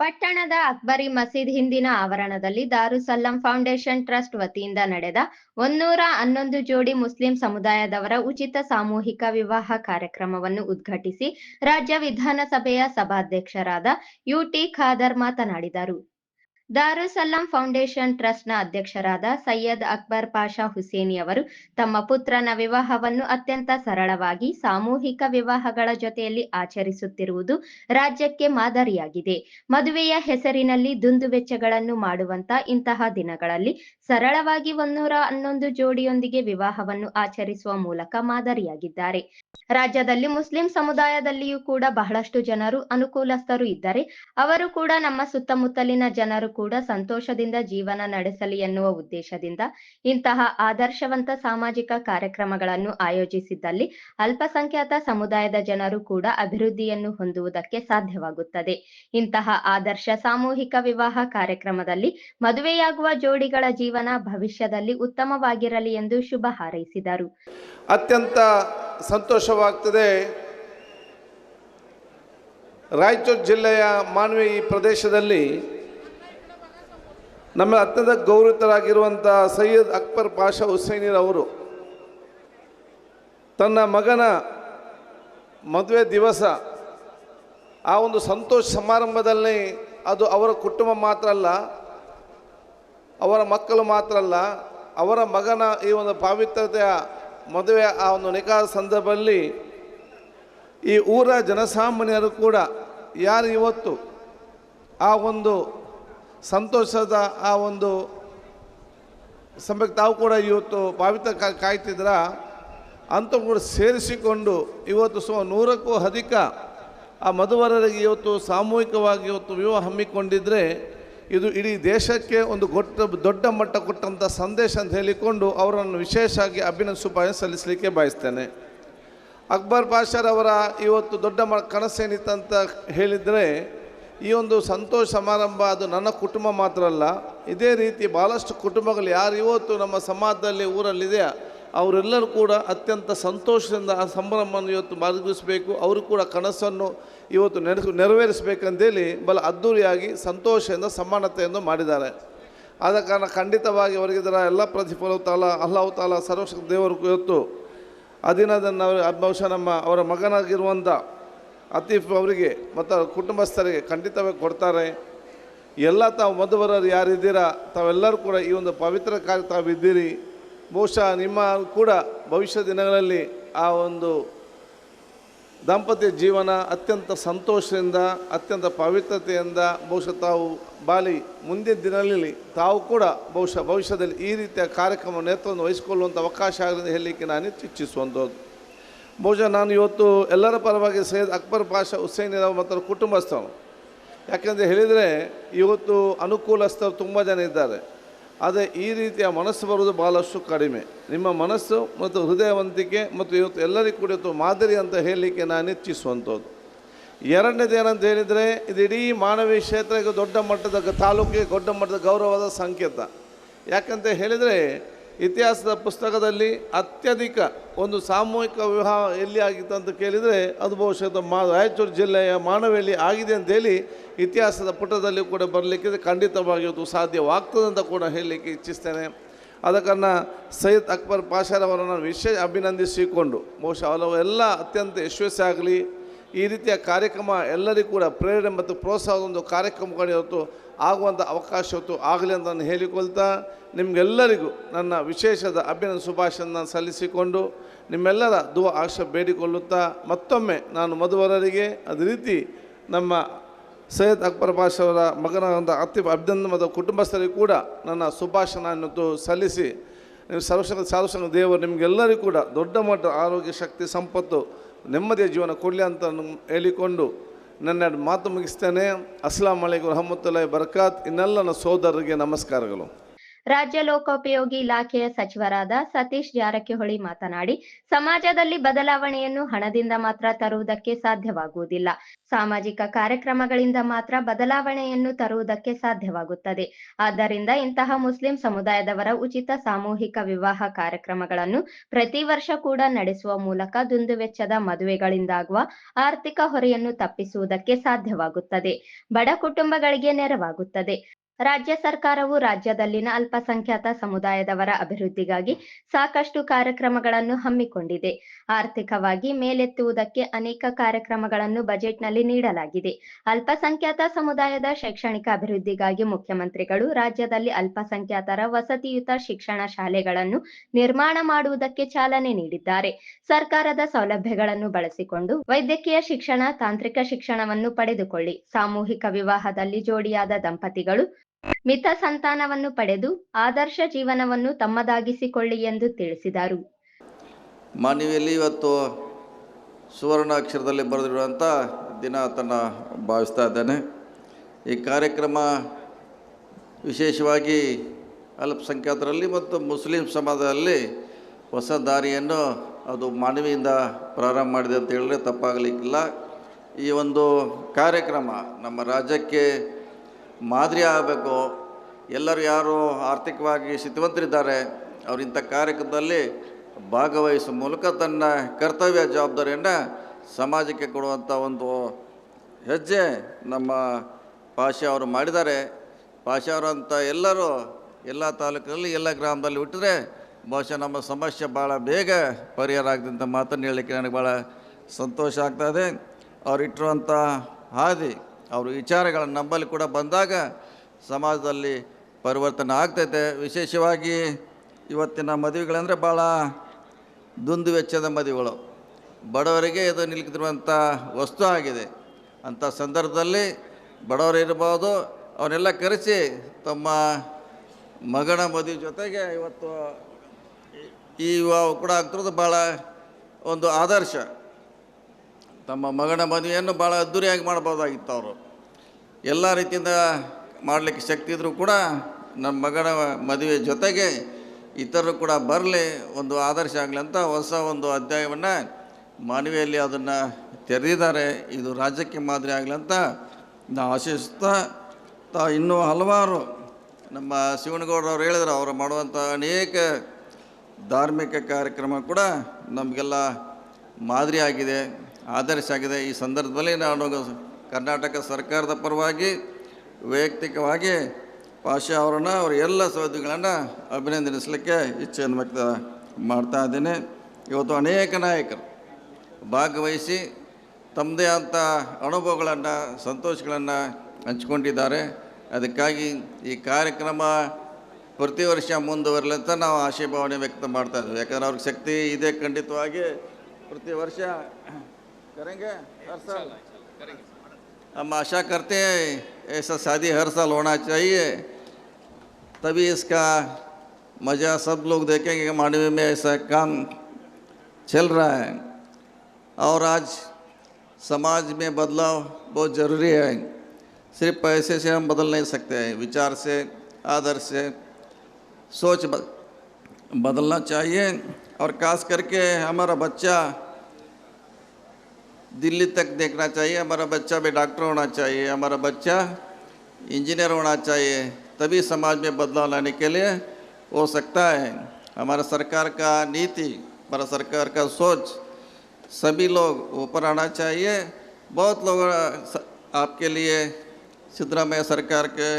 ಪಟ್ಟಣದ ಅಕ್ಬರಿ ಮಸೀದ್ ಹಿಂದಿನ ಆವರಣದಲ್ಲಿ ದಾರುಸಲ್ಲಂ ಫೌಂಡೇಶನ್ ಟ್ರಸ್ಟ್ ವತಿಯಿಂದ ನಡೆದ ಒನ್ನೂರ ಹನ್ನೊಂದು ಜೋಡಿ ಮುಸ್ಲಿಂ ಸಮುದಾಯದವರ ಉಚಿತ ಸಾಮೂಹಿಕ ವಿವಾಹ ಕಾರ್ಯಕ್ರಮವನ್ನು ಉದ್ಘಾಟಿಸಿ ರಾಜ್ಯ ವಿಧಾನಸಭೆಯ ಸಭಾಧ್ಯಕ್ಷರಾದ ಯುಟಿ ಖಾದರ್ ಮಾತನಾಡಿದರು. ದಾರುಸಲ್ಲಂ ಫೌಂಡೇಶನ್ ಟ್ರಸ್ಟ್ನ ಅಧ್ಯಕ್ಷರಾದ ಸೈಯದ್ ಅಕ್ಬರ್ ಪಾಷಾ ಹುಸೇನಿ ಅವರು ತಮ್ಮ ಪುತ್ರನ ವಿವಾಹವನ್ನು ಅತ್ಯಂತ ಸರಳವಾಗಿ ಸಾಮೂಹಿಕ ವಿವಾಹಗಳ ಜೊತೆಯಲ್ಲಿ ಆಚರಿಸುತ್ತಿರುವುದು ರಾಜ್ಯಕ್ಕೆ ಮಾದರಿಯಾಗಿದೆ. ಮದುವೆಯ ಹೆಸರಿನಲ್ಲಿ ದುಂದುವೆಚ್ಚಗಳನ್ನು ಮಾಡುವಂತ ಇಂತಹ ದಿನಗಳಲ್ಲಿ ಸರಳವಾಗಿ ಒಂದೂರ ಹನ್ನೊಂದು ಜೋಡಿಯೊಂದಿಗೆ ವಿವಾಹವನ್ನು ಆಚರಿಸುವ ಮೂಲಕ ಮಾದರಿಯಾಗಿದ್ದಾರೆ. ರಾಜ್ಯದಲ್ಲಿ ಮುಸ್ಲಿಂ ಸಮುದಾಯದಲ್ಲಿಯೂ ಕೂಡ ಬಹಳಷ್ಟು ಜನರು ಅನುಕೂಲಸ್ಥರು ಇದ್ದರೆ, ಅವರು ಕೂಡ ನಮ್ಮ ಸುತ್ತಮುತ್ತಲಿನ ಜನರು ಕೂಡ ಸಂತೋಷದಿಂದ ಜೀವನ ನಡೆಸಲಿ ಎನ್ನುವ ಉದ್ದೇಶದಿಂದ ಇಂತಹ ಆದರ್ಶವಂತ ಸಾಮಾಜಿಕ ಕಾರ್ಯಕ್ರಮಗಳನ್ನು ಆಯೋಜಿಸಿದ್ದಲ್ಲಿ ಅಲ್ಪಸಂಖ್ಯಾತ ಸಮುದಾಯದ ಜನರು ಕೂಡ ಅಭಿವೃದ್ಧಿಯನ್ನು ಹೊಂದುವುದಕ್ಕೆ ಸಾಧ್ಯವಾಗುತ್ತದೆ. ಇಂತಹ ಆದರ್ಶ ಸಾಮೂಹಿಕ ವಿವಾಹ ಕಾರ್ಯಕ್ರಮದಲ್ಲಿ ಮದುವೆಯಾಗುವ ಜೋಡಿಗಳ ಜೀವನ ಭವಿಷ್ಯದಲ್ಲಿ ಉತ್ತಮವಾಗಿರಲಿ ಎಂದು ಶುಭ ಹಾರೈಸಿದರು. ಅತ್ಯಂತ ಸಂತೋಷವಾಗ್ತದೆ ರಾಯಚೂರು ಜಿಲ್ಲೆಯ ಮಾನ್ವಿ ಪ್ರದೇಶದಲ್ಲಿ ನಮ್ಮ ಅತ್ಯಂತ ಗೌರವಿತರಾಗಿರುವಂಥ ಸೈಯದ್ ಅಕ್ಬರ್ ಪಾಷಾ ಅವರು ತನ್ನ ಮಗನ ಮದುವೆ ದಿವಸ ಆ ಒಂದು ಸಂತೋಷ ಸಮಾರಂಭದಲ್ಲಿ ಅದು ಅವರ ಕುಟುಂಬ ಮಾತ್ರ ಅಲ್ಲ, ಅವರ ಮಕ್ಕಳು ಮಾತ್ರ ಅಲ್ಲ, ಅವರ ಮಗನ ಈ ಒಂದು ಪಾವಿತ್ರತೆಯ ಮದುವೆ ಆ ಒಂದು ನಿಖಾ ಸಂದರ್ಭದಲ್ಲಿ ಈ ಊರ ಜನಸಾಮಾನ್ಯರು ಕೂಡ ಯಾರು ಇವತ್ತು ಆ ಒಂದು ಸಂತೋಷದ ಆ ಒಂದು ಸಮಯಕ್ಕೆ ತಾವು ಕೂಡ ಇವತ್ತು ಭಾವಿತ ಕಾಯ್ತಿದ್ರ. ಅಂತ ಕೂಡ ಸೇರಿಸಿಕೊಂಡು ಇವತ್ತು ಸುಮಾರು ನೂರಕ್ಕೂ ಅಧಿಕ ಆ ಮಧುವರರಿಗೆ ಇವತ್ತು ಸಾಮೂಹಿಕವಾಗಿ ಇವತ್ತು ವಿವಾಹ ಹಮ್ಮಿಕೊಂಡಿದ್ದರೆ ಇದು ಇಡೀ ದೇಶಕ್ಕೆ ಒಂದು ಗೊಟ್ಟ, ದೊಡ್ಡ ಮಟ್ಟ ಕೊಟ್ಟಂಥ ಸಂದೇಶ ಅಂತ ಹೇಳಿಕೊಂಡು ಅವರನ್ನು ವಿಶೇಷವಾಗಿ ಅಭಿನಂದಿಸುಪಾಯ ಸಲ್ಲಿಸಲಿಕ್ಕೆ ಬಯಸ್ತೇನೆ. ಅಕ್ಬರ್ ಪಾಷರವರ ಇವತ್ತು ದೊಡ್ಡ ಮ, ಕನಸೇನಿತ್ತಂತ ಹೇಳಿದರೆ ಈ ಒಂದು ಸಂತೋಷ ಸಮಾರಂಭ ಅದು ನನ್ನ ಕುಟುಂಬ ಮಾತ್ರ ಅಲ್ಲ, ಇದೇ ರೀತಿ ಭಾಳಷ್ಟು ಕುಟುಂಬಗಳು ಯಾರು ಇವತ್ತು ನಮ್ಮ ಸಮಾಜದಲ್ಲಿ ಊರಲ್ಲಿದೆ ಅವರೆಲ್ಲರೂ ಕೂಡ ಅತ್ಯಂತ ಸಂತೋಷದಿಂದ ಆ ಸಂಭ್ರಮವನ್ನು ಇವತ್ತು ಮರುಗಿಸಬೇಕು ಅವರು ಕೂಡ ಕನಸನ್ನು ಇವತ್ತು ನೆನೆಸ್ ನೆರವೇರಿಸಬೇಕಂತೇಳಿ ಬಲ ಅದ್ಧೂರಿಯಾಗಿ ಸಂತೋಷದಿಂದ ಸಮಾನತೆಯನ್ನು ಮಾಡಿದ್ದಾರೆ. ಆದ ಕಾರಣ ಖಂಡಿತವಾಗಿ ಅವರಿಗೆ ಇದರ ಎಲ್ಲ ಪ್ರತಿಫಲವು ತಾಲ, ಅಲ್ಲಾಹು ತಾಲ ಸರ್ವಶಕ್ತ ದೇವರು ಇವತ್ತು ಅದಿನದನ್ನು ದಿನದನ್ನು ಅವರು, ಬಹುಶಃ ನಮ್ಮ ಅವರ ಮಗನಾಗಿರುವಂಥ ಅತೀಫ್ ಅವರಿಗೆ ಮತ್ತು ಕುಟುಂಬಸ್ಥರಿಗೆ ಖಂಡಿತವಾಗಿ ಕೊಡ್ತಾರೆ. ಎಲ್ಲ ತಾವು ಮಧುವರರು ಯಾರಿದ್ದೀರಾ, ತಾವೆಲ್ಲರೂ ಕೂಡ ಈ ಒಂದು ಪವಿತ್ರ ಕಾರ್ಯ ತಾವಿದ್ದೀರಿ. ಬಹುಶಃ ನಿಮ್ಮ ಕೂಡ ಭವಿಷ್ಯ ದಿನಗಳಲ್ಲಿ ಆ ಒಂದು ದಾಂಪತ್ಯ ಜೀವನ ಅತ್ಯಂತ ಸಂತೋಷದಿಂದ, ಅತ್ಯಂತ ಪವಿತ್ರತೆಯಿಂದ ಬಹುಶಃ ತಾವು ಬಾಲಿ ಮುಂದಿನ ದಿನಗಳಲ್ಲಿ ತಾವು ಕೂಡ ಬಹುಶಃ ಭವಿಷ್ಯದಲ್ಲಿ ಈ ರೀತಿಯ ಕಾರ್ಯಕ್ರಮ ನೇತೃತ್ವವನ್ನು ವಹಿಸಿಕೊಳ್ಳುವಂಥ ಅವಕಾಶ ಆಗಲಿ ಹೇಳಲಿಕ್ಕೆ ನಾನು ಇಚ್ಛಿಸುವಂಥದ್ದು. ಬಹುಶಃ ನಾನು ಇವತ್ತು ಎಲ್ಲರ ಪರವಾಗಿ ಸೈಯದ್ ಅಕ್ಬರ್ ಪಾಷಾ ಇರೋ ಮತ್ತು ಕುಟುಂಬಸ್ಥರು ಯಾಕೆಂದರೆ ಹೇಳಿದರೆ ಇವತ್ತು ಅನುಕೂಲಸ್ಥರು ತುಂಬ ಜನ ಇದ್ದಾರೆ. ಆದರೆ ಈ ರೀತಿಯ ಮನಸ್ಸು ಬರುವುದು ಭಾಳಷ್ಟು ಕಡಿಮೆ. ನಿಮ್ಮ ಮನಸ್ಸು ಮತ್ತು ಹೃದಯವಂತಿಕೆ ಮತ್ತು ಇವತ್ತು ಎಲ್ಲರಿಗೂ ಕೂಡ ಮಾದರಿ ಅಂತ ಹೇಳಲಿಕ್ಕೆ ನಾನು ಇಚ್ಛಿಸುವಂಥದ್ದು. ಎರಡನೇದು ಏನಂತ ಹೇಳಿದರೆ, ಇದು ಇಡೀ ಮಾನವೀಯ ಕ್ಷೇತ್ರಕ್ಕೆ ದೊಡ್ಡ ಮಟ್ಟದ ತಾಲೂಕಿಗೆ ದೊಡ್ಡ ಮಟ್ಟದ ಗೌರವದ ಸಂಕೇತ. ಯಾಕಂತ ಹೇಳಿದರೆ ಇತಿಹಾಸದ ಪುಸ್ತಕದಲ್ಲಿ ಅತ್ಯಧಿಕ ಒಂದು ಸಾಮೂಹಿಕ ವಿವಾಹ ಎಲ್ಲಿ ಆಗಿತ್ತು ಅಂತ ಕೇಳಿದರೆ ಅದು ಬಹುಶಃ ಮಾ ರಾಯಚೂರು ಜಿಲ್ಲೆಯ ಮಾನವೇಲಿ ಆಗಿದೆ ಅಂತೇಳಿ ಇತಿಹಾಸದ ಪುಟದಲ್ಲಿ ಕೂಡ ಬರಲಿಕ್ಕೆ ಅದು ಸಾಧ್ಯವಾಗ್ತದೆ ಅಂತ ಕೂಡ ಹೇಳಲಿಕ್ಕೆ ಇಚ್ಛಿಸ್ತೇನೆ. ಅದಕ್ಕನ್ನ ಸೈಯದ್ ಅಕ್ಬರ್ ಪಾಷಾರವರನ್ನು ನಾನು ವಿಶೇಷ ಅಭಿನಂದಿಸಿಕೊಂಡು, ಬಹುಶಃ ಅವರು ಎಲ್ಲ ಅತ್ಯಂತ ಯಶಸ್ವಿ ಆಗಲಿ, ಈ ರೀತಿಯ ಕಾರ್ಯಕ್ರಮ ಎಲ್ಲರಿಗೂ ಕೂಡ ಪ್ರೇರಣೆ ಮತ್ತು ಪ್ರೋತ್ಸಾಹದ ಒಂದು ಕಾರ್ಯಕ್ರಮಗಳು ಇವತ್ತು ಆಗುವಂಥ ಅವಕಾಶವತ್ತು ಆಗಲಿ ಅಂತ ನಾನು ಹೇಳಿಕೊಳ್ತಾ, ನಿಮಗೆಲ್ಲರಿಗೂ ನನ್ನ ವಿಶೇಷದ ಅಭಿನಂದ ಶುಭಾಶಯ ಸಲ್ಲಿಸಿಕೊಂಡು ನಿಮ್ಮೆಲ್ಲರ ದುವ ಆಶ ಬೇಡಿಕೊಳ್ಳುತ್ತಾ, ಮತ್ತೊಮ್ಮೆ ನಾನು ಮಧುವರರಿಗೆ ಅದೇ ರೀತಿ ನಮ್ಮ ಸೈಯದ್ ಅಕ್ಬರ್ ಅವರ ಮಗನಾದಂಥ ಅಭಿನಂದನದ ಕುಟುಂಬಸ್ಥರಿಗೆ ಮತ್ತು ಕುಟುಂಬಸ್ಥರಿಗೂ ಕೂಡ ನನ್ನ ಶುಭಾಶಯವನ್ನು ಸಲ್ಲಿಸಿ, ನಿಮ್ಮ ಸರ್ವಸಂಗ ಸಾರ್ವಸಂಗ ದೇವರು ನಿಮಗೆಲ್ಲರಿಗೂ ಕೂಡ ದೊಡ್ಡ ಮಟ್ಟ ಆರೋಗ್ಯ, ಶಕ್ತಿ, ಸಂಪತ್ತು, ನೆಮ್ಮದಿಯ ಜೀವನ ಕೊಡಲಿ ಅಂತ ಹೇಳಿಕೊಂಡು ನನ್ನ ಮಾತು ಮುಗಿಸ್ತೇನೆ. ಅಸ್ಲಾಂ ಅಲೈಕು ರಹಮತ್ತುಲ್ಲಾಹಿ ಬರ್ಕಾತ್ ಇನ್ನೆಲ್ಲ ನನ್ನ ಸೋದರರಿಗೆ ನಮಸ್ಕಾರಗಳು. ರಾಜ್ಯ ಲೋಕೋಪಯೋಗಿ ಇಲಾಖೆಯ ಸಚಿವರಾದ ಸತೀಶ್ ಜಾರಕಿಹೊಳಿ ಮಾತನಾಡಿ, ಸಮಾಜದಲ್ಲಿ ಬದಲಾವಣೆಯನ್ನು ಹಣದಿಂದ ಮಾತ್ರ ತರುವುದಕ್ಕೆ ಸಾಧ್ಯವಾಗುವುದಿಲ್ಲ. ಸಾಮಾಜಿಕ ಕಾರ್ಯಕ್ರಮಗಳಿಂದ ಮಾತ್ರ ಬದಲಾವಣೆಯನ್ನು ತರುವುದಕ್ಕೆ ಸಾಧ್ಯವಾಗುತ್ತದೆ. ಆದ್ದರಿಂದ ಇಂತಹ ಮುಸ್ಲಿಂ ಸಮುದಾಯದವರ ಉಚಿತ ಸಾಮೂಹಿಕ ವಿವಾಹ ಕಾರ್ಯಕ್ರಮಗಳನ್ನು ಪ್ರತಿ ವರ್ಷ ಕೂಡ ನಡೆಸುವ ಮೂಲಕ ದುಂದುವೆಚ್ಚದ ಮದುವೆಗಳಿಂದಾಗುವ ಆರ್ಥಿಕ ಹೊರೆಯನ್ನು ತಪ್ಪಿಸುವುದಕ್ಕೆ ಸಾಧ್ಯವಾಗುತ್ತದೆ. ಬಡ ಕುಟುಂಬಗಳಿಗೆ ನೆರವಾಗುತ್ತದೆ. ರಾಜ್ಯ ಸರ್ಕಾರವು ರಾಜ್ಯದಲ್ಲಿನ ಅಲ್ಪಸಂಖ್ಯಾತ ಸಮುದಾಯದವರ ಅಭಿವೃದ್ಧಿಗಾಗಿ ಸಾಕಷ್ಟು ಕಾರ್ಯಕ್ರಮಗಳನ್ನು ಹಮ್ಮಿಕೊಂಡಿದೆ. ಆರ್ಥಿಕವಾಗಿ ಮೇಲೆತ್ತುವುದಕ್ಕೆ ಅನೇಕ ಕಾರ್ಯಕ್ರಮಗಳನ್ನು ಬಜೆಟ್ನಲ್ಲಿ ನೀಡಲಾಗಿದೆ. ಅಲ್ಪಸಂಖ್ಯಾತ ಸಮುದಾಯದ ಶೈಕ್ಷಣಿಕ ಅಭಿವೃದ್ಧಿಗಾಗಿ ಮುಖ್ಯಮಂತ್ರಿಗಳು ರಾಜ್ಯದಲ್ಲಿ ಅಲ್ಪಸಂಖ್ಯಾತರ ವಸತಿಯುತ ಶಿಕ್ಷಣ ಶಾಲೆಗಳನ್ನು ನಿರ್ಮಾಣ ಮಾಡುವುದಕ್ಕೆ ಚಾಲನೆ ನೀಡಿದ್ದಾರೆ. ಸರ್ಕಾರದ ಸೌಲಭ್ಯಗಳನ್ನು ಬಳಸಿಕೊಂಡು ವೈದ್ಯಕೀಯ ಶಿಕ್ಷಣ, ತಾಂತ್ರಿಕ ಶಿಕ್ಷಣವನ್ನು ಪಡೆದುಕೊಳ್ಳಿ. ಸಾಮೂಹಿಕ ವಿವಾಹದಲ್ಲಿ ಜೋಡಿಯಾದ ದಂಪತಿಗಳು ಮಿತ ಸಂತಾನವನ್ನು ಪಡೆದು ಆದರ್ಶ ಜೀವನವನ್ನು ತಮ್ಮದಾಗಿಸಿಕೊಳ್ಳಿ ಎಂದು ತಿಳಿಸಿದರು. ಮಾನವಿಯಲ್ಲಿ ಇವತ್ತು ಸುವರ್ಣ ಅಕ್ಷರದಲ್ಲಿ ಬರೆದಿರುವಂಥ ದಿನ ತನ್ನ ಭಾವಿಸ್ತಾ ಇದ್ದೇನೆ. ಈ ಕಾರ್ಯಕ್ರಮ ವಿಶೇಷವಾಗಿ ಅಲ್ಪಸಂಖ್ಯಾತರಲ್ಲಿ ಮತ್ತು ಮುಸ್ಲಿಂ ಸಮಾಜದಲ್ಲಿ ಹೊಸ ದಾರಿಯನ್ನು ಅದು ಮಾನವಿಯಿಂದ ಪ್ರಾರಂಭ ಮಾಡಿದೆ ಅಂತ ಹೇಳಿದ್ರೆ ತಪ್ಪಾಗಲಿಕ್ಕಿಲ್ಲ. ಈ ಒಂದು ಕಾರ್ಯಕ್ರಮ ನಮ್ಮ ರಾಜ್ಯಕ್ಕೆ ಮಾದರಿ ಆಗಬೇಕು. ಎಲ್ಲರೂ ಯಾರು ಆರ್ಥಿಕವಾಗಿ ಸ್ಥಿತಿವಂತರಿದ್ದಾರೆ ಅವರು ಇಂಥ ಕಾರ್ಯಕ್ರಮದಲ್ಲಿ ಭಾಗವಹಿಸುವ ಮೂಲಕ ತನ್ನ ಕರ್ತವ್ಯ ಜವಾಬ್ದಾರಿಯನ್ನು ಸಮಾಜಕ್ಕೆ ಕೊಡುವಂಥ ಒಂದು ಹೆಜ್ಜೆ ನಮ್ಮ ಪಾಷಾ ಅವರು ಮಾಡಿದ್ದಾರೆ. ಪಾಷೆ ಅವರಂಥ ಎಲ್ಲರೂ ಎಲ್ಲ ತಾಲೂಕಿನಲ್ಲಿ, ಎಲ್ಲ ಗ್ರಾಮದಲ್ಲಿ ಹುಟ್ಟಿದ್ರೆ ಬಹುಶಃ ನಮ್ಮ ಸಮಸ್ಯೆ ಭಾಳ ಬೇಗ ಪರಿಹಾರ ಆಗದಂಥ ಮಾತನ್ನು ಹೇಳಲಿಕ್ಕೆ ನನಗೆ ಭಾಳ ಸಂತೋಷ ಆಗ್ತಾಯಿದೆ ಅವರಿಟ್ಟಿರುವಂಥ ಹಾದಿ ಅವ್ರ ವಿಚಾರಗಳನ್ನು ನಮ್ಮಲ್ಲಿ ಕೂಡ ಬಂದಾಗ ಸಮಾಜದಲ್ಲಿ ಪರಿವರ್ತನೆ ಆಗ್ತೈತೆ ವಿಶೇಷವಾಗಿ ಇವತ್ತಿನ ಮದುವೆಗಳಂದರೆ ಭಾಳ ದುಂದು ವೆಚ್ಚದ ಮದುವೆಗಳು ಬಡವರಿಗೆ ಇದು ನಿಲ್ಕಿರುವಂಥ ವಸ್ತು ಆಗಿದೆ ಅಂಥ ಸಂದರ್ಭದಲ್ಲಿ ಬಡವರು ಇರ್ಬೋದು ಅವನ್ನೆಲ್ಲ ಕರೆಸಿ ತಮ್ಮ ಮಗನ ಮದುವೆ ಜೊತೆಗೆ ಇವತ್ತು ಈ ಕೂಡ ಆಗ್ತಿರೋದು ಭಾಳ ಒಂದು ಆದರ್ಶ ತಮ್ಮ ಮಗನ ಮದುವೆಯನ್ನು ಭಾಳ ಅದ್ದೂರಿಯಾಗಿ ಮಾಡ್ಬೋದಾಗಿತ್ತು ಅವರು. ಎಲ್ಲ ರೀತಿಯಿಂದ ಮಾಡಲಿಕ್ಕೆ ಶಕ್ತಿ ಇದ್ದರೂ ಕೂಡ ನಮ್ಮ ಮಗನ ಮದುವೆ ಜೊತೆಗೆ ಇತರರು ಕೂಡ ಬರಲಿ, ಒಂದು ಆದರ್ಶ ಆಗಲಿ ಅಂತ ಹೊಸ ಒಂದು ಅಧ್ಯಾಯವನ್ನು ಮಾನವಿಯಲ್ಲಿ ಅದನ್ನು ತೆರೆದಿದ್ದಾರೆ. ಇದು ರಾಜ್ಯಕ್ಕೆ ಮಾದರಿ ಆಗಲಿ ಅಂತ ನಾವು ಆಶಿಸ್ತಾ ತಾ ಇನ್ನೂ ಹಲವಾರು ನಮ್ಮ ಶಿವನಗೌಡರವ್ರು ಹೇಳಿದ್ರು. ಅವರು ಮಾಡುವಂಥ ಅನೇಕ ಧಾರ್ಮಿಕ ಕಾರ್ಯಕ್ರಮ ಕೂಡ ನಮಗೆಲ್ಲ ಮಾದರಿ ಆದರ್ಶ ಆಗಿದೆ ಈ ಸಂದರ್ಭದಲ್ಲಿ ನಾನು ಕರ್ನಾಟಕ ಸರ್ಕಾರದ ಪರವಾಗಿ ವೈಯಕ್ತಿಕವಾಗಿ ಪಾಷಾ ಅವರನ್ನು ಅವರ ಎಲ್ಲ ಸಹೋದ್ಯೋಗಿಗಳನ್ನು ಅಭಿನಂದಿಸಲಿಕ್ಕೆ ಇಚ್ಛೆಯನ್ನು ವ್ಯಕ್ತ ಮಾಡ್ತಾ ಇದ್ದೇನೆ. ಇವತ್ತು ಅನೇಕ ನಾಯಕರು ಭಾಗವಹಿಸಿ ತಮ್ಮದೇ ಆದ ಅನುಭವಗಳನ್ನು, ಸಂತೋಷಗಳನ್ನು ಹಂಚ್ಕೊಂಡಿದ್ದಾರೆ. ಅದಕ್ಕಾಗಿ ಈ ಕಾರ್ಯಕ್ರಮ ಪ್ರತಿ ವರ್ಷ ಮುಂದುವರಲಿ ಅಂತ ನಾವು ಆಶಯಭಾವನೆ ವ್ಯಕ್ತ ಮಾಡ್ತಾ ಇದ್ದೀವಿ. ಯಾಕಂದರೆ ಅವ್ರಿಗೆ ಶಕ್ತಿ ಇದೆ ಖಂಡಿತವಾಗಿ. ಪ್ರತಿ ವರ್ಷ करेंगे हर साल? करेंगे। हम आशा करते हैं ऐसा शादी हर साल होना चाहिए तभी इसका मज़ा सब लोग देखेंगे कि मांडवी में ऐसा काम चल रहा है। और आज समाज में बदलाव बहुत ज़रूरी है। सिर्फ़ पैसे से हम बदल नहीं सकते हैं विचार से आदर से सोच बदलना चाहिए। और खास करके हमारा बच्चा दिल्ली तक देखना चाहिए। हमारा बच्चा भी डॉक्टर होना चाहिए, हमारा बच्चा इंजीनियर होना चाहिए, तभी समाज में बदलाव लाने के लिए हो सकता है। हमारा सरकार का नीति, हमारा सरकार का सोच, सभी लोग ऊपर आना चाहिए। बहुत लोग आपके लिए सिद्धरामैया सरकार के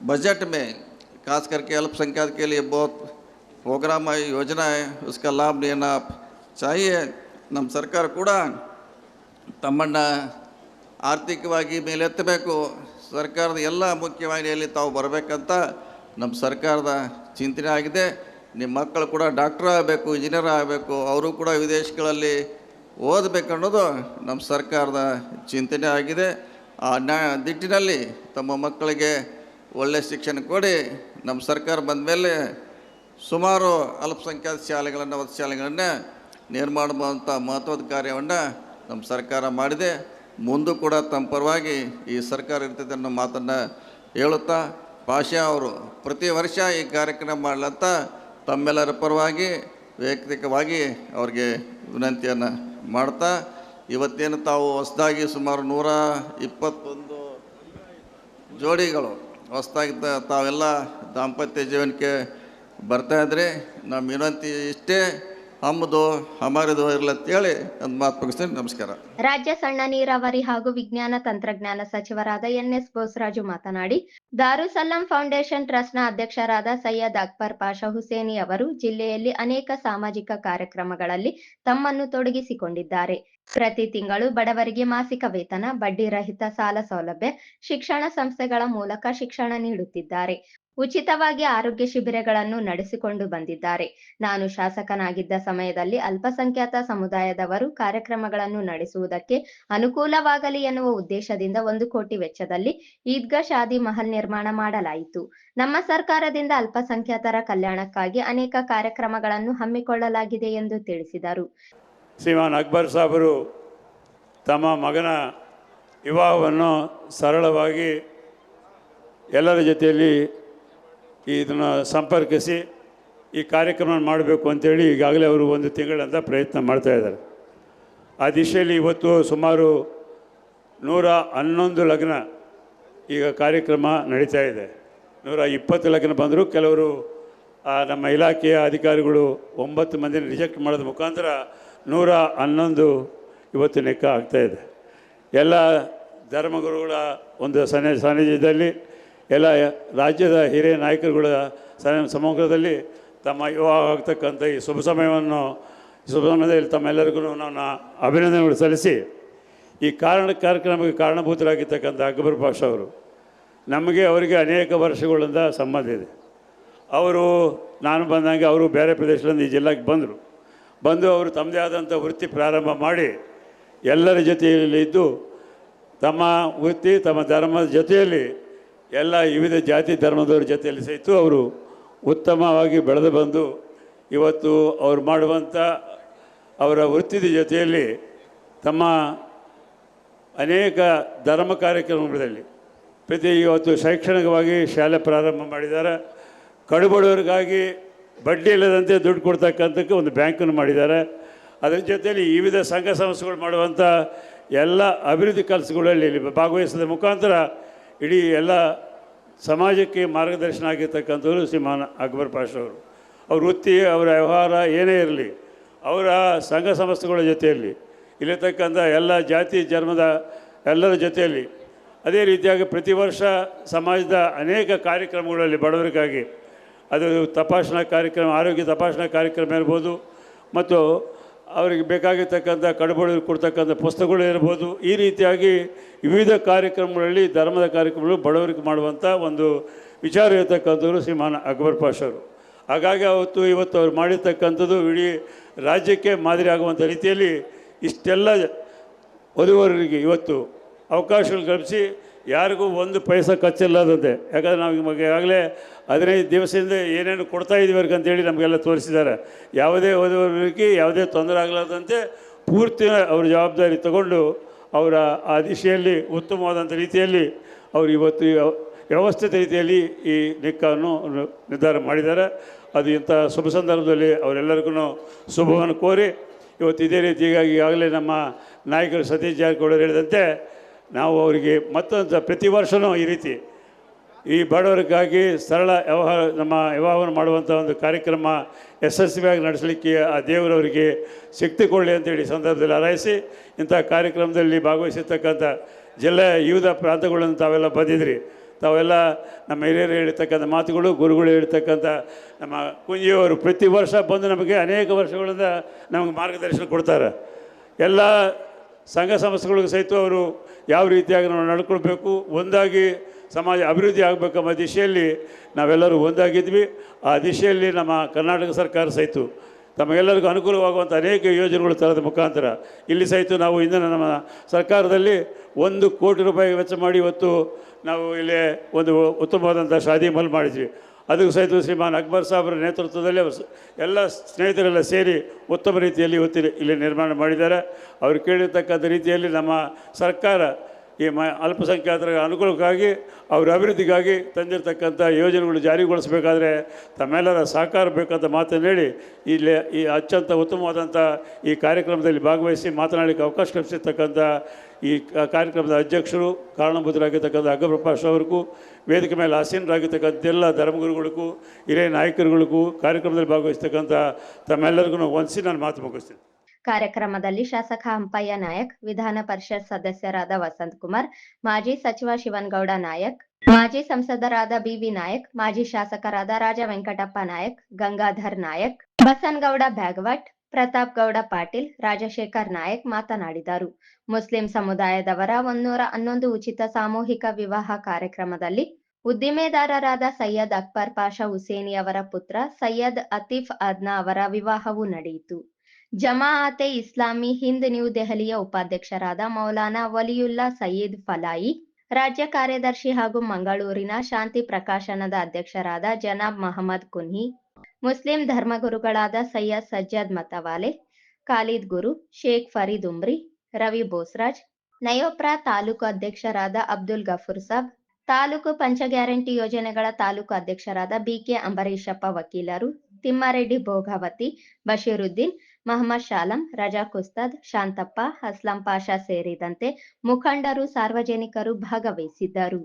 बजट में, खास करके अल्पसंख्यक के लिए बहुत प्रोग्राम है योजना है, उसका लाभ लेना आप चाहिए। ನಮ್ಮ ಸರ್ಕಾರ ಕೂಡ ತಮ್ಮನ್ನು ಆರ್ಥಿಕವಾಗಿ ಮೇಲೆತ್ತಬೇಕು. ಸರ್ಕಾರದ ಎಲ್ಲ ಮುಖ್ಯವಾಹಿನಿಯಲ್ಲಿ ತಾವು ಬರಬೇಕಂತ ನಮ್ಮ ಸರ್ಕಾರದ ಚಿಂತನೆ ಆಗಿದೆ. ನಿಮ್ಮ ಮಕ್ಕಳು ಕೂಡ ಡಾಕ್ಟರ್ ಆಗಬೇಕು, ಇಂಜಿನಿಯರ್ ಆಗಬೇಕು, ಅವರು ಕೂಡ ವಿದೇಶಗಳಲ್ಲಿ ಓದಬೇಕು ಅನ್ನೋದು ನಮ್ಮ ಸರ್ಕಾರದ ಚಿಂತನೆ ಆಗಿದೆ. ಆ ದಿಟ್ಟಿನಲ್ಲಿ ತಮ್ಮ ಮಕ್ಕಳಿಗೆ ಒಳ್ಳೆಯ ಶಿಕ್ಷಣ ಕೊಡಿ. ನಮ್ಮ ಸರ್ಕಾರ ಬಂದ ಮೇಲೆ ಸುಮಾರು ಅಲ್ಪಸಂಖ್ಯಾತ ಶಾಲೆಗಳನ್ನು ವಸತಿ ಶಾಲೆಗಳನ್ನು ನಿರ್ಮಾಣ ಮಾಡುವಂಥ ಮಹತ್ವದ ಕಾರ್ಯವನ್ನು ನಮ್ಮ ಸರ್ಕಾರ ಮಾಡಿದೆ. ಮುಂದೂ ಕೂಡ ತಮ್ಮ ಪರವಾಗಿ ಈ ಸರ್ಕಾರ ಇರ್ತದೆ ಅನ್ನೋ ಮಾತನ್ನು ಹೇಳುತ್ತಾ ಪಾಷಾ ಅವರು ಪ್ರತಿ ವರ್ಷ ಈ ಕಾರ್ಯಕ್ರಮ ಮಾಡಲಂತ ತಮ್ಮೆಲ್ಲರ ಪರವಾಗಿ ವೈಯಕ್ತಿಕವಾಗಿ ಅವ್ರಿಗೆ ವಿನಂತಿಯನ್ನು ಮಾಡ್ತಾ, ಇವತ್ತೇನು ತಾವು ಹೊಸದಾಗಿ ಸುಮಾರು ನೂರ ಇಪ್ಪತ್ತೊಂದು ಜೋಡಿಗಳು ಹೊಸದಾಗಿ ತಾವೆಲ್ಲ ದಾಂಪತ್ಯ ಜೀವನಕ್ಕೆ ಬರ್ತಾ ಇದ್ರೆ. ನಮ್ಮ ವಿನಂತಿ ಇಷ್ಟೇ. ಹಮ್ಮದು ಅಮರದು ಅಂತೇಳಿ ಒಂದು ಮಾತು ರಾಜ್ಯ ಸಣ್ಣ ನೀರಾವರಿ ಹಾಗೂ ವಿಜ್ಞಾನ ತಂತ್ರಜ್ಞಾನ ಸಚಿವರಾದ ಎನ್ ಎಸ್ ಬೋಸರಾಜು ಮಾತನಾಡಿ, ದಾರುಸಲ್ಲಂ ಫೌಂಡೇಶನ್ ಟ್ರಸ್ಟ್ನ ಅಧ್ಯಕ್ಷರಾದ ಸೈಯದ್ ಅಕ್ಬರ್ ಪಾಷಾ ಹುಸೇನಿ ಅವರು ಜಿಲ್ಲೆಯಲ್ಲಿ ಅನೇಕ ಸಾಮಾಜಿಕ ಕಾರ್ಯಕ್ರಮಗಳಲ್ಲಿ ತಮ್ಮನ್ನು ತೊಡಗಿಸಿಕೊಂಡಿದ್ದಾರೆ. ಪ್ರತಿ ತಿಂಗಳು ಬಡವರಿಗೆ ಮಾಸಿಕ ವೇತನ, ಬಡ್ಡಿ ರಹಿತ ಸಾಲ ಸೌಲಭ್ಯ, ಶಿಕ್ಷಣ ಸಂಸ್ಥೆಗಳ ಮೂಲಕ ಶಿಕ್ಷಣ ನೀಡುತ್ತಿದ್ದಾರೆ. ಉಚಿತವಾಗಿ ಆರೋಗ್ಯ ಶಿಬಿರಗಳನ್ನು ನಡೆಸಿಕೊಂಡು ಬಂದಿದ್ದಾರೆ. ನಾನು ಶಾಸಕನಾಗಿದ್ದ ಸಮಯದಲ್ಲಿ ಅಲ್ಪಸಂಖ್ಯಾತ ಸಮುದಾಯದವರು ಕಾರ್ಯಕ್ರಮಗಳನ್ನು ನಡೆಸುವುದಕ್ಕೆ ಅನುಕೂಲವಾಗಲಿ ಎನ್ನುವ ಉದ್ದೇಶದಿಂದ ಒಂದು ಕೋಟಿ ವೆಚ್ಚದಲ್ಲಿ ಈದ್ಗಾ ಶಾದಿ ಮಹಲ್ ನಿರ್ಮಾಣ ಮಾಡಲಾಯಿತು. ನಮ್ಮ ಸರ್ಕಾರದಿಂದ ಅಲ್ಪಸಂಖ್ಯಾತರ ಕಲ್ಯಾಣಕ್ಕಾಗಿ ಅನೇಕ ಕಾರ್ಯಕ್ರಮಗಳನ್ನು ಹಮ್ಮಿಕೊಳ್ಳಲಾಗಿದೆ ಎಂದು ತಿಳಿಸಿದರು. ಶ್ರೀಮಾನ್ ಅಕ್ಬರ್ ಸಾಹಬರು ತಮ್ಮ ಮಗನ ವಿವಾಹವನ್ನು ಸರಳವಾಗಿ ಎಲ್ಲರ ಜೊತೆಯಲ್ಲಿ ಇದನ್ನು ಸಂಪರ್ಕಿಸಿ ಈ ಕಾರ್ಯಕ್ರಮ ಮಾಡಬೇಕು ಅಂತೇಳಿ ಈಗಾಗಲೇ ಅವರು ಒಂದು ತಿಂಗಳಂತ ಪ್ರಯತ್ನ ಮಾಡ್ತಾ ಇದ್ದಾರೆ. ಆ ದಿಶೆಯಲ್ಲಿ ಇವತ್ತು ಸುಮಾರು ನೂರ ಹನ್ನೊಂದು ಲಗ್ನ ಈಗ ಕಾರ್ಯಕ್ರಮ ನಡೀತಾ ಇದೆ. ನೂರ ಇಪ್ಪತ್ತು ಲಗ್ನ ಬಂದರೂ ಕೆಲವರು ನಮ್ಮ ಇಲಾಖೆಯ ಅಧಿಕಾರಿಗಳು ಒಂಬತ್ತು ಮಂದಿನ ರಿಜೆಕ್ಟ್ ಮಾಡೋದ ಮುಖಾಂತರ ನೂರ ಹನ್ನೊಂದು ಇವತ್ತು ಲೆಕ್ಕ ಆಗ್ತಾಯಿದೆ ಎಲ್ಲ ಧರ್ಮಗುರುಗಳ ಒಂದು ಸನ್ನಿ ಸಾನ್ನಿಧ್ಯದಲ್ಲಿ ಎಲ್ಲ ರಾಜ್ಯದ ಹಿರಿಯ ನಾಯಕರುಗಳ ಸಮಗ್ರದಲ್ಲಿ ತಮ್ಮ ಆಗ್ತಕ್ಕಂಥ ಈ ಶುಭ ಸಮಯವನ್ನು ಶುಭ ಸಮಯದಲ್ಲಿ ತಮ್ಮೆಲ್ಲರಿಗೂ ನಾನು ಅಭಿನಂದನೆಗಳು ಸಲ್ಲಿಸಿ, ಈ ಕಾರಣ, ಕಾರ್ಯಕ್ರಮಕ್ಕೆ ಕಾರಣಭೂತರಾಗಿರ್ತಕ್ಕಂಥ ಅಕ್ಬರ್ ಪಾಷ ಅವರು, ನಮಗೆ ಅವರಿಗೆ ಅನೇಕ ವರ್ಷಗಳಿಂದ ಸಂಬಂಧ ಇದೆ. ಅವರು, ನಾನು ಬಂದಂಗೆ ಅವರು ಬೇರೆ ಪ್ರದೇಶದಿಂದ ಈ ಜಿಲ್ಲೆಗೆ ಬಂದರು. ಬಂದು ಅವರು ತಮ್ಮದೇ ಆದಂಥ ವೃತ್ತಿ ಪ್ರಾರಂಭ ಮಾಡಿ, ಎಲ್ಲರ ಜೊತೆಯಲ್ಲಿ ಇದ್ದು, ತಮ್ಮ ವೃತ್ತಿ, ತಮ್ಮ ಧರ್ಮದ ಜೊತೆಯಲ್ಲಿ ಎಲ್ಲ ವಿವಿಧ ಜಾತಿ ಧರ್ಮದವ್ರ ಜೊತೆಯಲ್ಲಿ ಸಹಿತ ಅವರು ಉತ್ತಮವಾಗಿ ಬೆಳೆದು ಬಂದು ಇವತ್ತು ಅವ್ರು ಮಾಡುವಂಥ ಅವರ ವೃತ್ತಿದ ಜೊತೆಯಲ್ಲಿ ತಮ್ಮ ಅನೇಕ ಧರ್ಮ ಕಾರ್ಯಕ್ರಮಗಳಲ್ಲಿ ಪ್ರತಿ ಇವತ್ತು ಶೈಕ್ಷಣಿಕವಾಗಿ ಶಾಲೆ ಪ್ರಾರಂಭ ಮಾಡಿದ್ದಾರೆ. ಕಡುಬಡವರಿಗಾಗಿ ಬಡ್ಡಿ ಇಲ್ಲದಂತೆ ದುಡ್ಡು ಕೊಡ್ತಕ್ಕಂಥಕ್ಕೆ ಒಂದು ಬ್ಯಾಂಕನ್ನು ಮಾಡಿದ್ದಾರೆ. ಅದರ ಜೊತೆಯಲ್ಲಿ ವಿವಿಧ ಸಂಘ ಸಂಸ್ಥೆಗಳು ಮಾಡುವಂಥ ಎಲ್ಲ ಅಭಿವೃದ್ಧಿ ಕೆಲಸಗಳಲ್ಲಿ ಭಾಗವಹಿಸಿದ ಮುಖಾಂತರ ಇಡೀ ಎಲ್ಲ ಸಮಾಜಕ್ಕೆ ಮಾರ್ಗದರ್ಶನ ಆಗಿರ್ತಕ್ಕಂಥವ್ರು ಶ್ರೀಮಾನ್ ಅಕ್ಬರ್ ಪಾಷವರು ಅವರು. ವೃತ್ತಿ, ಅವರ ವ್ಯವಹಾರ ಏನೇ ಇರಲಿ, ಅವರ ಸಂಘ ಸಂಸ್ಥೆಗಳ ಜೊತೆಯಲ್ಲಿ, ಇಲ್ಲಿರ್ತಕ್ಕಂಥ ಎಲ್ಲ ಜಾತಿ ಜನ್ಮದ ಎಲ್ಲರ ಜೊತೆಯಲ್ಲಿ, ಅದೇ ರೀತಿಯಾಗಿ ಪ್ರತಿ ವರ್ಷ ಸಮಾಜದ ಅನೇಕ ಕಾರ್ಯಕ್ರಮಗಳಲ್ಲಿ ಬಡವರಿಗಾಗಿ, ಅದು ತಪಾಸಣಾ ಕಾರ್ಯಕ್ರಮ, ಆರೋಗ್ಯ ತಪಾಸಣಾ ಕಾರ್ಯಕ್ರಮ ಇರ್ಬೋದು, ಮತ್ತು ಅವರಿಗೆ ಬೇಕಾಗಿರ್ತಕ್ಕಂಥ ಕಡುಬಡವರು ಕೊಡ್ತಕ್ಕಂಥ ಪುಸ್ತಕಗಳು ಇರ್ಬೋದು, ಈ ರೀತಿಯಾಗಿ ವಿವಿಧ ಕಾರ್ಯಕ್ರಮಗಳಲ್ಲಿ, ಧರ್ಮದ ಕಾರ್ಯಕ್ರಮಗಳು ಬಡವರಿಗೆ ಮಾಡುವಂಥ ಒಂದು ವಿಚಾರ ಇರತಕ್ಕಂಥವ್ರು ಶ್ರೀಮಾನ್ ಅಕ್ಬರ್ ಪಾಷರು ಹಾಗಾಗಿ ಅವತ್ತು ಇವತ್ತು ಅವ್ರು ಮಾಡಿರ್ತಕ್ಕಂಥದ್ದು ಇಡೀ ರಾಜ್ಯಕ್ಕೆ ಮಾದರಿ ಆಗುವಂಥ ರೀತಿಯಲ್ಲಿ ಇಷ್ಟೆಲ್ಲ ವಧುವರರಿಗೆ ಇವತ್ತು ಅವಕಾಶಗಳು ಕಲ್ಪಿಸಿ, ಯಾರಿಗೂ ಒಂದು ಪೈಸೆ ಖರ್ಚಿಲ್ಲದಂತೆ. ಯಾಕಂದರೆ ನಾವು ಈಗಾಗಲೇ ಹದಿನೈದು ದಿವಸದಿಂದ ಏನೇನು ಕೊಡ್ತಾ ಇದ್ದೀವಿ ಅಂತೇಳಿ ನಮಗೆಲ್ಲ ತೋರಿಸಿದ್ದಾರೆ. ಯಾವುದೇ ಓದುವವರಿಗೆ ಯಾವುದೇ ತೊಂದರೆ ಆಗಲಾರ್ದಂತೆ ಪೂರ್ತಿ ಅವ್ರ ಜವಾಬ್ದಾರಿ ತಗೊಂಡು ಅವರ ಆ ದಿಶೆಯಲ್ಲಿ ಉತ್ತಮವಾದಂಥ ರೀತಿಯಲ್ಲಿ ಅವರು ಇವತ್ತು ವ್ಯವಸ್ಥಿತ ರೀತಿಯಲ್ಲಿ ಈ ನಿಕ್ಕನ್ನು ನಿರ್ಧಾರ ಮಾಡಿದ್ದಾರೆ. ಅದು ಇಂಥ ಶುಭ ಸಂದರ್ಭದಲ್ಲಿ ಅವರೆಲ್ಲರಿಗೂ ಶುಭವನ್ನು ಕೋರಿ ಇವತ್ತು ಇದೇ ರೀತಿ ಹೀಗಾಗಿ ಈಗಾಗಲೇ ನಮ್ಮ ನಾಯಕರು ಸತೀಶ್ ಜಾರಕಿಹೊಳಿ ಹೇಳಿದಂತೆ ನಾವು ಅವರಿಗೆ ಮತ್ತೊಂದು ಪ್ರತಿ ವರ್ಷವೂ ಈ ರೀತಿ ಈ ಬಡವರಿಗಾಗಿ ಸರಳ ವ್ಯವಹಾರ, ನಮ್ಮ ವಿವಾಹವನ್ನು ಮಾಡುವಂಥ ಒಂದು ಕಾರ್ಯಕ್ರಮ ಯಶಸ್ವಿಯಾಗಿ ನಡೆಸಲಿಕ್ಕೆ ಆ ದೇವರವರಿಗೆ ಶಕ್ತಿ ಕೊಡಲಿ ಅಂತೇಳಿ ಸಂದರ್ಭದಲ್ಲಿ ಹಾರೈಸಿ, ಇಂಥ ಕಾರ್ಯಕ್ರಮದಲ್ಲಿ ಭಾಗವಹಿಸಿರ್ತಕ್ಕಂಥ ಜಿಲ್ಲೆಯ ವಿವಿಧ ಪ್ರಾಂತಗಳನ್ನು ತಾವೆಲ್ಲ ಬಂದಿದ್ರಿ. ತಾವೆಲ್ಲ ನಮ್ಮ ಹಿರಿಯರು ಹೇಳಿರ್ತಕ್ಕಂಥ ಮಾತುಗಳು, ಗುರುಗಳು ಹೇಳಿರ್ತಕ್ಕಂಥ ನಮ್ಮ ಕುಂಜಿಯವರು ಪ್ರತಿ ವರ್ಷ ಬಂದು ನಮಗೆ ಅನೇಕ ವರ್ಷಗಳಿಂದ ನಮಗೆ ಮಾರ್ಗದರ್ಶನ ಕೊಡ್ತಾರೆ. ಎಲ್ಲ ಸಂಘ ಸಂಸ್ಥೆಗಳಿಗೂ ಸಹಿತ ಅವರು ಯಾವ ರೀತಿಯಾಗಿ ನಾವು ನಡ್ಕೊಳ್ಬೇಕು, ಒಂದಾಗಿ ಸಮಾಜ ಅಭಿವೃದ್ಧಿ ಆಗಬೇಕೆಂಬ ದಿಶೆಯಲ್ಲಿ ನಾವೆಲ್ಲರೂ ಒಂದಾಗಿದ್ವಿ. ಆ ದಿಶೆಯಲ್ಲಿ ನಮ್ಮ ಕರ್ನಾಟಕ ಸರ್ಕಾರ ಸಹಿತ ತಮಗೆಲ್ಲರಿಗೂ ಅನುಕೂಲವಾಗುವಂಥ ಅನೇಕ ಯೋಜನೆಗಳು ತರದ ಮುಖಾಂತರ ಇಲ್ಲಿ ಸಹಿತ ನಾವು ಇಂದಿನ ನಮ್ಮ ಸರ್ಕಾರದಲ್ಲಿ ಒಂದು ಕೋಟಿ ರೂಪಾಯಿ ವೆಚ್ಚ ಮಾಡಿ ಇವತ್ತು ನಾವು ಇಲ್ಲಿ ಒಂದು ಉತ್ತಮವಾದಂಥ ಶಾದಿ ಮಲ್ ಮಾಡಿದ್ವಿ. ಅದಕ್ಕೂ ಸಹಿತ ಶ್ರೀಮಾನ್ ಅಕ್ಬರ್ ಸಾಹೇಬರ ನೇತೃತ್ವದಲ್ಲಿ ಎಲ್ಲ ಸ್ನೇಹಿತರೆಲ್ಲ ಸೇರಿ ಉತ್ತಮ ರೀತಿಯಲ್ಲಿ ಇವತ್ತಿನ ಇಲ್ಲಿ ನಿರ್ಮಾಣ ಮಾಡಿದ್ದಾರೆ. ಅವರು ಕೇಳಿರ್ತಕ್ಕಂಥ ರೀತಿಯಲ್ಲಿ ನಮ್ಮ ಸರ್ಕಾರ ಈ ಮ ಅಲ್ಪಸಂಖ್ಯಾತರ ಅನುಕೂಲಕ್ಕಾಗಿ ಅವರ ಅಭಿವೃದ್ಧಿಗಾಗಿ ತಂದಿರತಕ್ಕಂಥ ಯೋಜನೆಗಳು ಜಾರಿಗೊಳಿಸಬೇಕಾದ್ರೆ ತಮ್ಮೆಲ್ಲರ ಸಹಕಾರ ಬೇಕಂತ ಮಾತನ್ನು ಹೇಳಿ ಇಲ್ಲಿ ಈ ಅತ್ಯಂತ ಉತ್ತಮವಾದಂಥ ಈ ಕಾರ್ಯಕ್ರಮದಲ್ಲಿ ಭಾಗವಹಿಸಿ ಮಾತನಾಡಲಿಕ್ಕೆ ಅವಕಾಶ ಕಲ್ಪಿಸಿರ್ತಕ್ಕಂಥ ಈ ಕಾರ್ಯಕ್ರಮದ ಅಧ್ಯಕ್ಷರು, ಕಾರಣಭೂತರಾಗಿರ್ತಕ್ಕಂಥ ಅಗ್ರಪ್ರಕಾಶ್ ಅವ್ರಿಗೂ, ವೇದಿಕೆ ಮೇಲೆ ಆಸೀನರಾಗಿರ್ತಕ್ಕಂಥ ಎಲ್ಲ ಧರ್ಮಗುರುಗಳಿಗೂ, ಹಿರಿಯ ನಾಯಕರುಗಳಿಗೂ ಕಾರ್ಯಕ್ರಮದಲ್ಲಿ ಭಾಗವಹಿಸ್ತಕ್ಕಂಥ ತಮ್ಮೆಲ್ಲರಿಗೂ ಒಂದಿಸಿ ನಾನು ಮಾತು ಮುಗಿಸ್ತೀನಿ. ಕಾರ್ಯಕ್ರಮದಲ್ಲಿ ಶಾಸಕ ಹಂಪಯ್ಯ ನಾಯಕ್, ವಿಧಾನ ಪರಿಷತ್ ಸದಸ್ಯರಾದ ವಸಂತ್ ಕುಮಾರ್, ಮಾಜಿ ಸಚಿವ ಶಿವನ್ಗೌಡ ನಾಯಕ್, ಮಾಜಿ ಸಂಸದರಾದ ಬಿವಿ ನಾಯಕ್, ಮಾಜಿ ಶಾಸಕರಾದ ರಾಜ ವೆಂಕಟಪ್ಪ ನಾಯಕ್, ಗಂಗಾಧರ್ ನಾಯಕ್, ಬಸನಗೌಡ ಬ್ಯಾಗವಟ್, ಪ್ರತಾಪ್ ಗೌಡ ಪಾಟೀಲ್, ರಾಜಶೇಖರ್ ನಾಯಕ್ ಮಾತನಾಡಿದರು. ಮುಸ್ಲಿಂ ಸಮುದಾಯದವರ ಒಂದೂರ ಹನ್ನೊಂದು ಉಚಿತ ಸಾಮೂಹಿಕ ವಿವಾಹ ಕಾರ್ಯಕ್ರಮದಲ್ಲಿ ಉದ್ದಿಮೆದಾರರಾದ ಸೈಯದ್ ಅಕ್ಬರ್ ಪಾಷಾ ಹುಸೇನಿ ಅವರ ಪುತ್ರ ಸೈಯದ್ ಅತೀಫ್ ಅದ್ನಾ ಅವರ ವಿವಾಹವು ನಡೆಯಿತು. ಜಮಾಅತೆ ಇಸ್ಲಾಮಿ ಹಿಂದ್ ನ್ಯೂ ದೆಹಲಿಯ ಉಪಾಧ್ಯಕ್ಷರಾದ ಮೌಲಾನಾ ವಲಿಯುಲ್ಲಾ ಸಯೀದ್ ಫಲಾಯಿ, ರಾಜ್ಯ ಕಾರ್ಯದರ್ಶಿ ಹಾಗೂ ಮಂಗಳೂರಿನ ಶಾಂತಿ ಪ್ರಕಾಶನದ ಅಧ್ಯಕ್ಷರಾದ ಜನಾಬ್ ಮಹಮ್ಮದ್ ಕುನ್ಹಿ, ಮುಸ್ಲಿಂ ಧರ್ಮಗುರುಗಳಾದ ಸೈಯದ್ ಸಜ್ಜದ್ ಮತವಾಲೆ, ಖಾಲಿದ್ ಗುರು ಶೇಖ್ ಫರೀದ್ ಉಮ್ರಿ, ರವಿ ಬೋಸ್ರಾಜ್, ನಯೋಪ್ರಾ ತಾಲೂಕು ಅಧ್ಯಕ್ಷರಾದ ಅಬ್ದುಲ್ ಗಫೂರ್ ಸಾಬ್, ತಾಲೂಕು ಪಂಚ ಗ್ಯಾರಂಟಿ ಯೋಜನೆಗಳ ತಾಲೂಕು ಅಧ್ಯಕ್ಷರಾದ ಬಿಕೆ ಅಂಬರೀಶಪ್ಪ ವಕೀಲರು, ತಿಮ್ಮಾರೆಡ್ಡಿ ಭೋಗಾವತಿ, ಬಶೀರುದ್ದೀನ್ ಮಹಮ್ಮದ್ ಶಾಲಂ ರಜಾ ಕುಸ್ತಾದ್ ಶಾಂತಪ್ಪ ಅಸ್ಲಂ ಪಾಷಾ ಸೇರಿದಂತೆ ಮುಖಂಡರು ಸಾರ್ವಜನಿಕರು ಭಾಗವಹಿಸಿದ್ದರು.